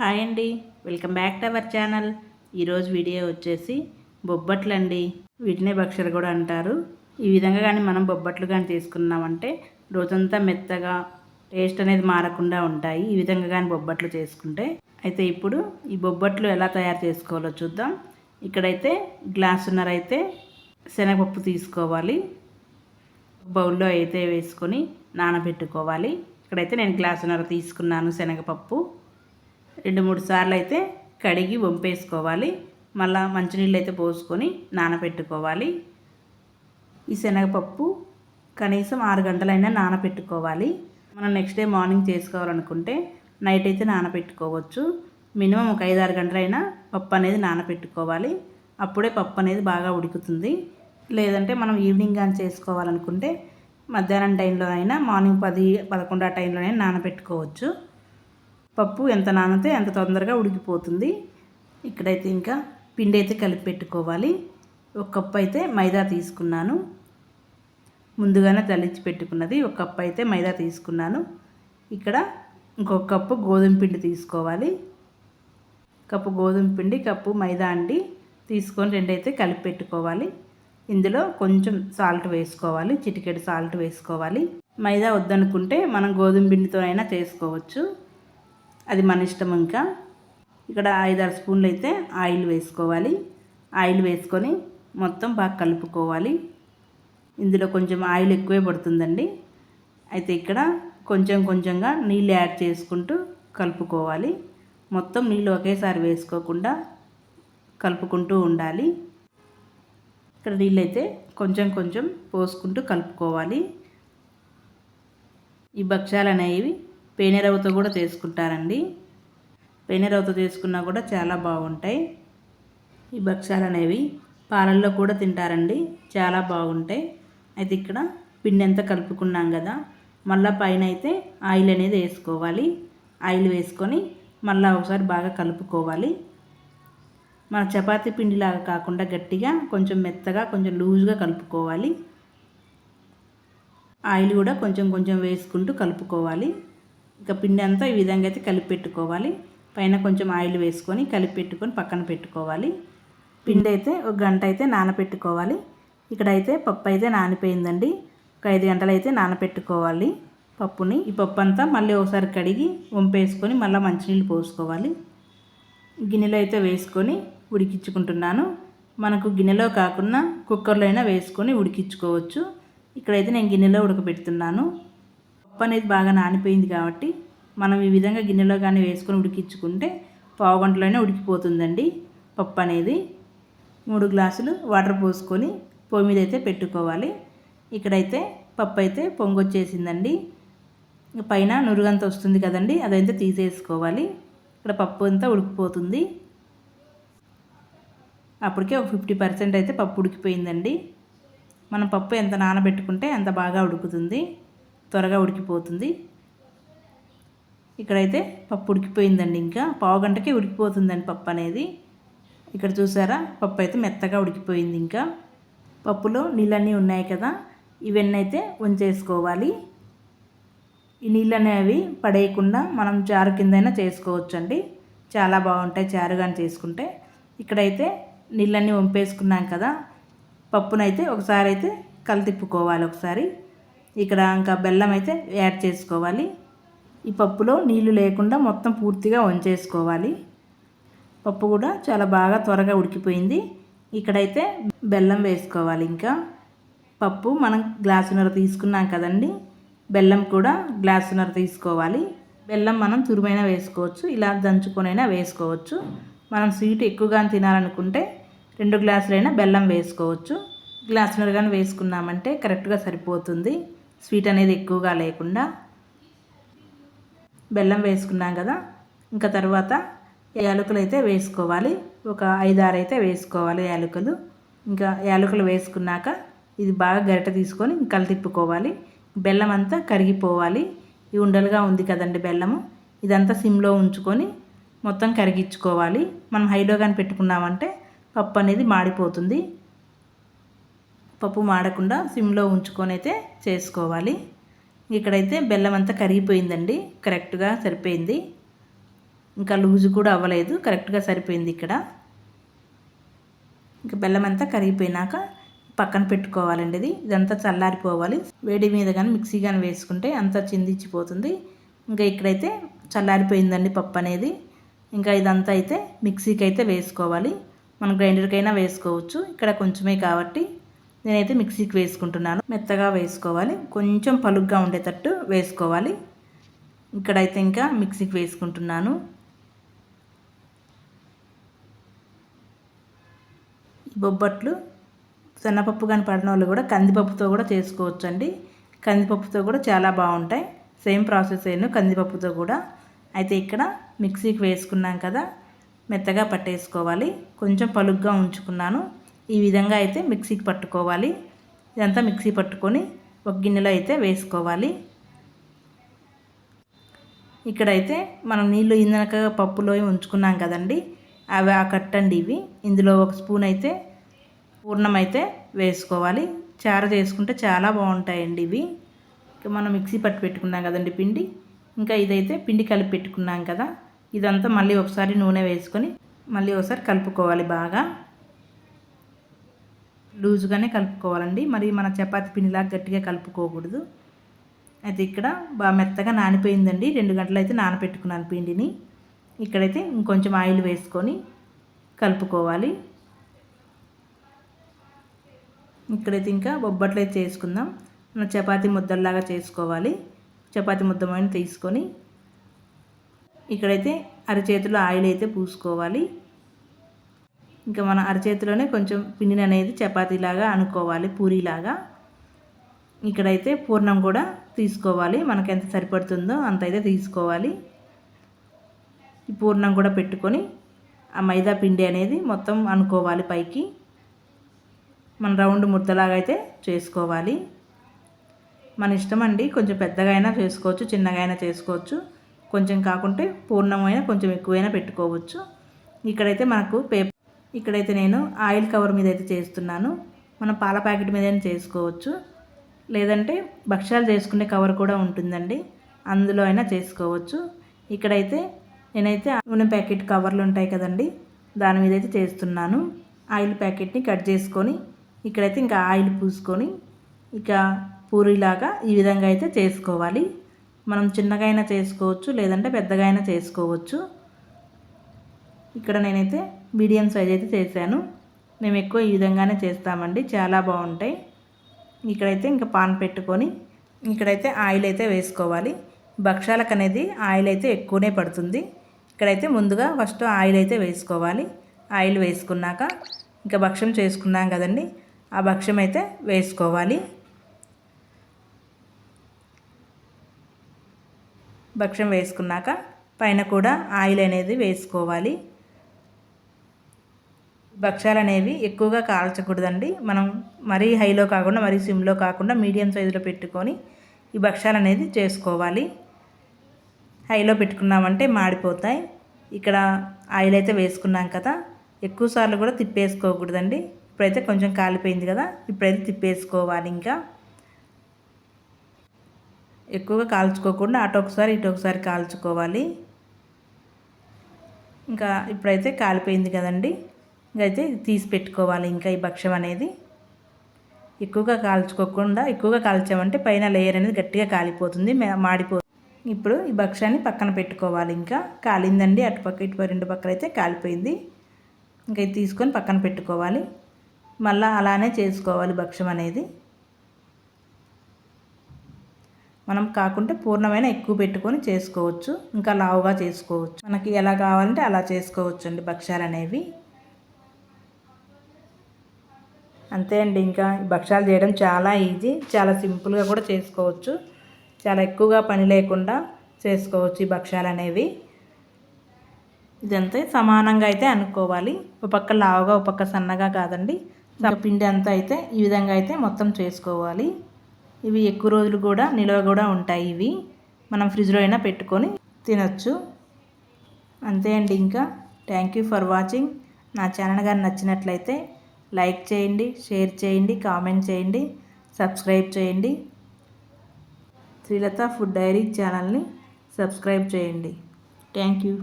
Hi అండి welcome back to our channel. ఈరోజు video వచ్చేసి బొబ్బట్లు అండి వీటినే భక్షలు కూడా అంటారు. ఈ విధంగా కానీ మనం బొబ్బట్లు కానీ తీసుకున్నామంటే రోజంతా మెత్తగా టేస్ట్ అనేది మారకుండా ఉంటాయి. ఈ విధంగా కానీ బొబ్బట్లు చేసుకుంటే. అయితే ఇప్పుడు ఈ బొబ్బట్లు ఎలా తయారు చేసుకోవాలో చూద్దాం. ఇక్కడైతే గ్లాసున్నర అయితే శనగపప్పు తీసుకోవాలి. బౌల్లో అయితే వేసుకొని నానబెట్టుకోవాలి. ఇక్కడైతే నేను గ్లాసున్నర తీసుకున్నాను శనగపప్పు. రెండు మూడు సార్లు అయితే కడిగి వంపేసుకోవాలి. మళ్ళా మంచినీళ్ళు అయితే పోసుకొని నానబెట్టుకోవాలి ఈ శనగపప్పు కనీసం ఆరు గంటలైనా నానబెట్టుకోవాలి మనం నెక్స్ట్ డే మార్నింగ్ చేసుకోవాలనుకుంటే నైట్ అయితే నానబెట్టుకోవచ్చు మినిమం ఒక ఐదు ఆరు గంటలైనా పప్పు అనేది నానబెట్టుకోవాలి అప్పుడే పప్పు అనేది బాగా ఉడుకుతుంది. లేదంటే మనం ఈవినింగ్ కానీ చేసుకోవాలనుకుంటే మధ్యాహ్నం టైంలో అయినా మార్నింగ్ పది పదకొండు ఆ టైంలోనైనా నానబెట్టుకోవచ్చు పప్పు ఎంత నానితే అంత తొందరగా ఉడికిపోతుంది. ఇక్కడైతే ఇంకా పిండి అయితే కలిపి పెట్టుకోవాలి. ఒక కప్పు అయితే మైదా తీసుకున్నాను. ముందుగానే తలిచి పెట్టుకున్నది ఒక కప్పు అయితే మైదా తీసుకున్నాను. ఇక్కడ ఇంకొక కప్పు గోధుమ పిండి తీసుకోవాలి. కప్పు గోధుమ పిండి కప్పు మైదా అండి. తీసుకొని రెండైతే కలిపి పెట్టుకోవాలి. ఇందులో కొంచెం సాల్ట్ వేసుకోవాలి. చిటికెడు సాల్ట్ వేసుకోవాలి. మైదా వద్దనుకుంటే మనం గోధుమ పిండితో అయినా చేసుకోవచ్చు. అది మన ఇష్టం ఇంకా. ఇక్కడ ఐదారు స్పూన్లు అయితే ఆయిల్ వేసుకోవాలి. ఆయిల్ వేసుకొని మొత్తం బాగా కలుపుకోవాలి. ఇందులో కొంచెం ఆయిల్ ఎక్కువే పడుతుందండి. అయితే ఇక్కడ కొంచెం కొంచెంగా నీళ్ళు యాడ్ చేసుకుంటూ కలుపుకోవాలి. మొత్తం నీళ్ళు ఒకేసారి వేసుకోకుండా కలుపుకుంటూ ఉండాలి. ఇక్కడ నీళ్ళు అయితే కొంచెం కొంచెం పోసుకుంటూ కలుపుకోవాలి. ఈ భక్ష్యాలు అనేవి పేనెరవతో కూడా చేసుకుంటారండి. పేనెరవతో చేసుకున్నా కూడా చాలా బాగుంటాయి. ఈ భక్ష్యాలు అనేవి పాలల్లో కూడా తింటారండి. చాలా బాగుంటాయి. అయితే ఇక్కడ పిండి ఎంత కలుపుకున్నాం కదా. మళ్ళీ పైన అయితే ఆయిల్ అనేది వేసుకోవాలి. ఆయిల్ వేసుకొని మళ్ళీ ఒకసారి బాగా కలుపుకోవాలి. మన చపాతీ పిండిలాగా కాకుండా గట్టిగా కొంచెం మెత్తగా కొంచెం లూజ్గా కలుపుకోవాలి. ఆయిల్ కూడా కొంచెం కొంచెం వేసుకుంటూ కలుపుకోవాలి. ఇక పిండి అంతా ఈ విధంగా అయితే కలిపి పెట్టుకోవాలి. పైన కొంచెం ఆయిల్ వేసుకొని కలిపి పెట్టుకొని పక్కన పెట్టుకోవాలి. పిండి అయితే ఒక గంట అయితే నానపెట్టుకోవాలి. ఇక్కడైతే పప్పు అయితే నానిపోయిందండి. ఒక ఐదు గంటలు అయితే నానపెట్టుకోవాలి పప్పుని. ఈ పప్పు అంతా మళ్ళీ ఒకసారి కడిగి వంపేసుకొని మళ్ళీ మంచినీళ్ళు పోసుకోవాలి. గిన్నెలో అయితే వేసుకొని ఉడికించుకుంటున్నాను. మనకు గిన్నెలో కాకుండా కుక్కర్లో అయినా వేసుకొని ఉడికించుకోవచ్చు. ఇక్కడైతే నేను గిన్నెలో ఉడకబెడుతున్నాను. పప్పు అనేది బాగా నానిపోయింది కాబట్టి మనం ఈ విధంగా గిన్నెలో కానీ వేసుకొని ఉడికించుకుంటే పావు గంటలోనే ఉడికిపోతుందండి పప్పు అనేది మూడు గ్లాసులు వాటర్ పోసుకొని పొయ్యి మీద అయితే పెట్టుకోవాలి. ఇక్కడైతే పప్పు అయితే పొంగొచ్చేసిందండి. పైన నురుగంత వస్తుంది కదండి అదైతే తీసేసుకోవాలి. ఇక్కడ పప్పు అంతా ఉడికిపోతుంది. అప్పటికే ఒక ఫిఫ్టీ పర్సెంట్ అయితే పప్పు ఉడికిపోయిందండి. మనం పప్పు ఎంత నానబెట్టుకుంటే అంత బాగా ఉడుకుతుంది. త్వరగా ఉడికిపోతుంది. ఇక్కడైతే పప్పు ఉడికిపోయిందండి ఇంకా. పావు గంటకే ఉడికిపోతుందండి పప్పు అనేది. ఇక్కడ చూసారా? పప్పు అయితే మెత్తగా ఉడికిపోయింది ఇంకా. పప్పులో నీళ్ళన్నీ ఉన్నాయి కదా. ఇవన్నీ అయితే ఉంచేసుకోవాలి ఈ నీళ్ళు అనేవి పడేయకుండా మనం చారు కిందైనా చేసుకోవచ్చు అండి చాలా బాగుంటాయి చారు కానీ చేసుకుంటే. ఇక్కడైతే నీళ్ళన్నీ వంపేసుకున్నాం కదా. పప్పునైతే ఒకసారి అయితే కలితిప్పుకోవాలి ఒకసారి. ఇక్కడ ఇంకా బెల్లం అయితే యాడ్ చేసుకోవాలి. ఈ పప్పులో నీళ్ళు లేకుండా మొత్తం పూర్తిగా వంచేసుకోవాలి. పప్పు కూడా చాలా బాగా త్వరగా ఉడికిపోయింది. ఇక్కడైతే బెల్లం వేసుకోవాలి ఇంకా. పప్పు మనం గ్లాసున్నర తీసుకున్నాం కదండి. బెల్లం కూడా గ్లాసున్నర తీసుకోవాలి. బెల్లం మనం తురుమైనా వేసుకోవచ్చు ఇలా దంచుకొనైనా వేసుకోవచ్చు. మనం స్వీట్ ఎక్కువగా తినాలనుకుంటే రెండు గ్లాసులైనా బెల్లం వేసుకోవచ్చు. గ్లాసున్నర కానీ వేసుకున్నామంటే కరెక్ట్గా సరిపోతుంది. స్వీట్ అనేది ఎక్కువగా లేకుండా బెల్లం వేసుకున్నాం కదా. ఇంకా తర్వాత యాలకులు అయితే వేసుకోవాలి. ఒక ఐదారు అయితే వేసుకోవాలి యాలకులు. ఇంకా యాలకులు వేసుకున్నాక ఇది బాగా గరిట తీసుకొని కలు తిప్పుకోవాలి. బెల్లం అంతా కరిగిపోవాలి. ఈ ఉండలుగా ఉంది కదండి బెల్లము. ఇదంతా సిమ్లో ఉంచుకొని మొత్తం కరిగించుకోవాలి. మనం హైలో కానీ పెట్టుకున్నామంటే పప్పు అనేది మాడిపోతుంది. పప్పు మాడకుండా సిమ్లో ఉంచుకొని అయితే చేసుకోవాలి. ఇక్కడైతే బెల్లం అంతా కరిగిపోయిందండి. కరెక్ట్గా సరిపోయింది. ఇంకా లూజు కూడా అవ్వలేదు. కరెక్ట్గా సరిపోయింది ఇక్కడ. ఇంకా బెల్లం అంతా కరిగిపోయినాక పక్కన పెట్టుకోవాలండి ఇది. ఇదంతా చల్లారిపోవాలి. వేడి మీద కానీ మిక్సీ కానీ వేసుకుంటే అంతా చిందించిపోతుంది. ఇంకా ఇక్కడైతే చల్లారిపోయిందండి పప్పు అనేది. ఇంకా ఇదంతా అయితే మిక్సీకి అయితే వేసుకోవాలి. మనం గ్రైండర్కైనా వేసుకోవచ్చు. ఇక్కడ కొంచెమే కాబట్టి నేనైతే మిక్సీకి వేసుకుంటున్నాను. మెత్తగా వేసుకోవాలి. కొంచెం పలుగ్గా ఉండేటట్టు వేసుకోవాలి. ఇక్కడైతే ఇంకా మిక్సీకి వేసుకుంటున్నాను. బొబ్బట్లు శనగపప్పు కానీ పడిన వాళ్ళు కూడా కందిపప్పుతో కూడా చేసుకోవచ్చు అండి కందిపప్పుతో కూడా చాలా బాగుంటాయి. సేమ్ ప్రాసెస్ అయిన కందిపప్పుతో కూడా. అయితే ఇక్కడ మిక్సీకి వేసుకున్నాం కదా. మెత్తగా పట్టేసుకోవాలి. కొంచెం పలుగ్గా ఉంచుకున్నాను. ఈ విధంగా అయితే మిక్సీకి పట్టుకోవాలి. ఇదంతా మిక్సీ పట్టుకొని ఒక గిన్నెలో అయితే వేసుకోవాలి. ఇక్కడైతే మనం నీళ్ళు ఇందనక పప్పులో ఉంచుకున్నాం కదండి. అవి ఆ కట్టండి ఇవి. ఇందులో ఒక స్పూన్ అయితే పూర్ణం అయితే వేసుకోవాలి. చారు చేసుకుంటే చాలా బాగుంటాయండి ఇవి. ఇంకా మనం మిక్సీ పట్టి పెట్టుకున్నాం కదండి పిండి. ఇంకా ఇదైతే పిండి కలిపి పెట్టుకున్నాం కదా. ఇదంతా మళ్ళీ ఒకసారి నూనె వేసుకొని మళ్ళీ ఒకసారి కలుపుకోవాలి బాగా. లూజుగానే కలుపుకోవాలండి. మరి మన చపాతి పిండిలాగా గట్టిగా కలుపుకోకూడదు. అయితే ఇక్కడ బాగా మెత్తగా నానిపోయిందండి. రెండు గంటలు అయితే నానపెట్టుకున్నాను పిండిని. ఇక్కడైతే ఇంకొంచెం ఆయిల్ వేసుకొని కలుపుకోవాలి. ఇక్కడైతే ఇంకా బొబ్బట్లు అయితే చేసుకుందాం. మన చపాతి ముద్దల్లాగా చేసుకోవాలి. చపాతి ముద్దమైన తీసుకొని ఇక్కడైతే అరచేతిలో ఆయిల్ అయితే పూసుకోవాలి. ఇంకా మన అరచేతిలోనే కొంచెం పిండిని అనేది చపాతీలాగా అనుకోవాలి పూరీలాగా. ఇక్కడైతే పూర్ణం కూడా తీసుకోవాలి. మనకు ఎంత సరిపడుతుందో అంత అయితే తీసుకోవాలి. ఈ పూర్ణం కూడా పెట్టుకొని ఆ మైదా పిండి అనేది మొత్తం అనుకోవాలి పైకి. మన రౌండ్ ముద్దలాగా అయితే చేసుకోవాలి. మన ఇష్టం అండి కొంచెం పెద్దగా అయినా చేసుకోవచ్చు చిన్నగా అయినా చేసుకోవచ్చు. కొంచెం కాకుంటే పూర్ణమైన కొంచెం ఎక్కువైనా పెట్టుకోవచ్చు. ఇక్కడైతే మనకు పేపర్ ఇక్కడైతే నేను ఆయిల్ కవర్ మీద అయితే చేస్తున్నాను. మనం పాల ప్యాకెట్ మీద చేసుకోవచ్చు. లేదంటే భక్ష్యాలు చేసుకునే కవర్ కూడా ఉంటుందండి. అందులో అయినా చేసుకోవచ్చు. ఇక్కడైతే నేనైతే నూనె ప్యాకెట్ కవర్లు ఉంటాయి కదండి దాని మీద అయితే చేస్తున్నాను. ఆయిల్ ప్యాకెట్ని కట్ చేసుకొని ఇక్కడైతే ఇంకా ఆయిల్ పూసుకొని ఇక పూరిలాగా ఈ విధంగా అయితే చేసుకోవాలి. మనం చిన్నగా అయినా చేసుకోవచ్చు లేదంటే పెద్దగా అయినా చేసుకోవచ్చు. ఇక్కడ నేనైతే మీడియం సైజ్ అయితే చేశాను. మేము ఎక్కువ ఈ విధంగానే చేస్తామండి. చాలా బాగుంటాయి. ఇక్కడైతే ఇంకా పాన్ పెట్టుకొని ఇక్కడైతే ఆయిల్ అయితే వేసుకోవాలి. భక్షాలకు అనేది ఆయిల్ అయితే ఎక్కువనే పడుతుంది. ఇక్కడైతే ముందుగా ఫస్ట్ ఆయిల్ అయితే వేసుకోవాలి. ఆయిల్ వేసుకున్నాక ఇంకా భక్ష్యం చేసుకున్నాం కదండి. ఆ భక్ష్యం అయితే వేసుకోవాలి. భక్ష్యం వేసుకున్నాక పైన కూడా ఆయిల్ అనేది వేసుకోవాలి. భక్ష్యాలు అనేవి ఎక్కువగా కాల్చకూడదండి. మనం మరీ హైలో కాకుండా మరీ సిమ్లో కాకుండా మీడియం సైజులో పెట్టుకొని ఈ భక్ష్యాలు అనేది చేసుకోవాలి. హైలో పెట్టుకున్నామంటే మాడిపోతాయి. ఇక్కడ ఆయిల్ అయితే వేసుకున్నాం కదా ఎక్కువ సార్లు కూడా తిప్పేసుకోకూడదండి. ఇప్పుడైతే కొంచెం కాలిపోయింది కదా ఇప్పుడైతే తిప్పేసుకోవాలి ఇంకా. ఎక్కువగా కాల్చుకోకుండా అటు ఒకసారి ఇటు ఒకసారి కాల్చుకోవాలి. ఇంకా ఇప్పుడైతే కాలిపోయింది కదండి. అయితే తీసి పెట్టుకోవాలి. ఇంకా ఈ భక్ష్యం అనేది ఎక్కువగా కాల్చుకోకుండా ఎక్కువగా కాల్చామంటే పైన లేయర్ అనేది గట్టిగా కాలిపోతుంది మాడిపోతుంది. ఇప్పుడు ఈ భక్ష్యాన్ని పక్కన పెట్టుకోవాలి. ఇంకా కాలిందండి. అటుపక్క ఇటుపక్క రెండు పక్కల అయితే కాలిపోయింది. ఇంకా ఇది తీసుకొని పక్కన పెట్టుకోవాలి. మళ్ళీ అలానే చేసుకోవాలి భక్ష్యం అనేది. మనం కాకుంటే పూర్ణమైన ఎక్కువ పెట్టుకొని చేసుకోవచ్చు. ఇంకా లావుగా చేసుకోవచ్చు. మనకి ఎలా కావాలంటే అలా చేసుకోవచ్చు అండి భక్ష్యాలు అనేవి అంతే అండి. ఇంకా భక్షాలు చేయడం చాలా ఈజీ. చాలా సింపుల్గా కూడా చేసుకోవచ్చు. చాలా ఎక్కువగా పని లేకుండా చేసుకోవచ్చు ఈ భక్షాలు అనేవి. ఇదంతా సమానంగా అయితే అనుకోవాలి. ఒక పక్క లావుగా ఒక పక్క సన్నగా కాదండి. పిండి అంతా అయితే ఈ విధంగా అయితే మొత్తం చేసుకోవాలి. ఇవి ఎక్కువ రోజులు కూడా నిల్వ కూడా ఉంటాయి ఇవి. మనం ఫ్రిడ్జ్లో అయినా పెట్టుకొని తినచ్చు. అంతే అండి. ఇంకా థ్యాంక్ యూ ఫర్ వాచింగ్. నా ఛానల్ కానీ నచ్చినట్లయితే లైక్ చేయండి షేర్ చేయండి కామెంట్ చేయండి సబ్స్క్రైబ్ చేయండి. శ్రీలత ఫుడ్ డైరీ ఛానల్ని సబ్స్క్రైబ్ చేయండి. Thank you.